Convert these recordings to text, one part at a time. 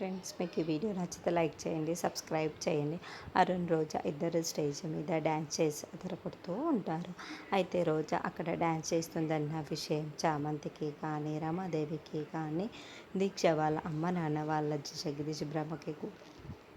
Friends మీకు ఈ video నచ్చితే లైక్ చేయండి సబ్స్క్రైబ్ చేయండి. అరుణ్ రోజా ఇద్దరు స్టేజ్ మీద డ్యాన్స్ చేసి అదరకొడుతూ ఉంటారు. అయితే రోజా అక్కడ డ్యాన్స్ చేస్తుందన్న విషయం చామంతికి కానీ రమాదేవికి కానీ దీక్ష వాళ్ళ అమ్మ నాన్న వాళ్ళ జగదీష్ బ్రహ్మకి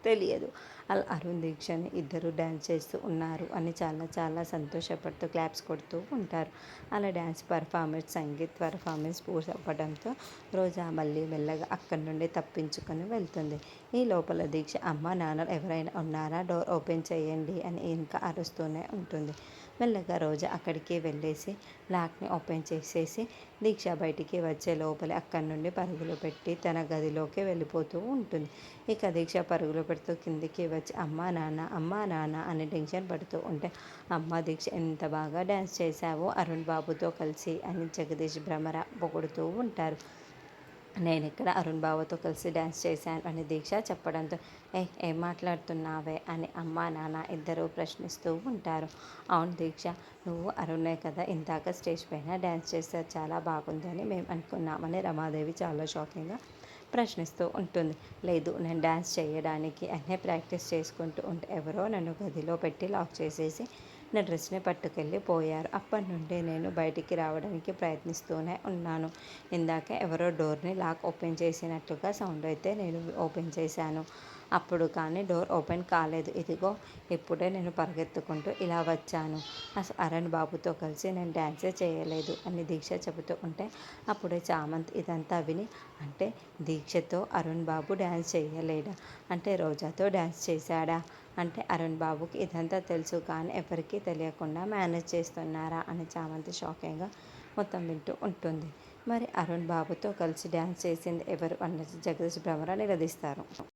తెలియదు. అలా అరుణ్ దీక్షని ఇద్దరు డ్యాన్స్ చేస్తూ ఉన్నారు అని చాలా చాలా సంతోషపడుతూ క్లాప్స్ కొడుతూ ఉంటారు. అలా డ్యాన్స్ పర్ఫార్మెన్స్ సంగీత్ పర్ఫార్మెన్స్ పూర్తవ్వడంతో రోజా మళ్ళీ మెల్లగా అక్కడి నుండి తప్పించుకొని వెళ్తుంది. ఈ లోపల దీక్ష అమ్మ నాన్న ఎవరైనా ఉన్నారా? డోర్ ఓపెన్ చేయండి అని ఇంకా అరుస్తూనే ఉంటుంది. మెల్లగా రోజా అక్కడికి వెళ్ళేసి లాక్ని ఓపెన్ చేసేసి దీక్ష బయటికి వచ్చే లోపలే అక్కడి నుండి పరుగులు పెట్టి తన గదిలోకి వెళ్ళిపోతూ ఉంటుంది. ఇక దీక్ష పరుగులు భయపడుతూ కిందికి వచ్చి అమ్మా నాన్న అమ్మా నాన్న అని టెన్షన్ పడుతూ ఉంటే అమ్మ దీక్ష ఎంత బాగా డ్యాన్స్ చేశావో అరుణ్ బాబుతో కలిసి అని జగదీష్ భ్రమర పొగుడుతూ ఉంటారు. నేను ఇక్కడ అరుణ్ బాబుతో కలిసి డ్యాన్స్ చేశాను అని దీక్ష చెప్పడంతో ఏ ఏం మాట్లాడుతున్నావే అని అమ్మ నాన్న ఇద్దరూ ప్రశ్నిస్తూ ఉంటారు. అవును దీక్ష నువ్వు అరుణే కదా ఇందాక స్టేజ్ పైన డ్యాన్స్ చేస్తే చాలా బాగుంది అని మేము అనుకున్నామని రమాదేవి చాలా షాకింగ్గా ప్రశ్నిస్తూ ఉంటుంది. లేదు నేను డ్యాన్స్ చేయడానికి అనే ప్రాక్టీస్ చేసుకుంటూ ఉంటే ఎవరో నన్ను గదిలో పెట్టి లాక్ చేసేసి నా డ్రెస్ని పట్టుకెళ్ళి పోయారు. అప్పటి నుండి నేను బయటికి రావడానికి ప్రయత్నిస్తూనే ఉన్నాను. ఇందాక ఎవరో డోర్ని లాక్ ఓపెన్ చేసినట్టుగా సౌండ్ అయితే నేను ఓపెన్ చేశాను. అప్పుడు కానీ డోర్ ఓపెన్ కాలేదు. ఇదిగో ఇప్పుడే నేను పరిగెత్తుకుంటూ ఇలా వచ్చాను. అసలు అరణ్ బాబుతో కలిసి నేను డ్యాన్సే చేయలేదు అని దీక్ష చెబుతూ ఉంటే అప్పుడే చామంత్ ఇదంతా విని అంటే దీక్షతో అరుణ్ బాబు డ్యాన్స్ చేయలేడా? అంటే రోజాతో డ్యాన్స్ చేశాడా? అంటే అరుణ్ బాబుకి ఇదంతా తెలుసు కానీ ఎవరికీ తెలియకుండా మేనేజ్ చేస్తున్నారా? అని చామంతి షాకింగ్గా మొత్తం వింటూ ఉంటుంది. మరి అరుణ్ బాబుతో కలిసి డ్యాన్స్ చేసింది ఎవరు? అన్నది జగదీష్ భ్రమర నిలదీస్తారు.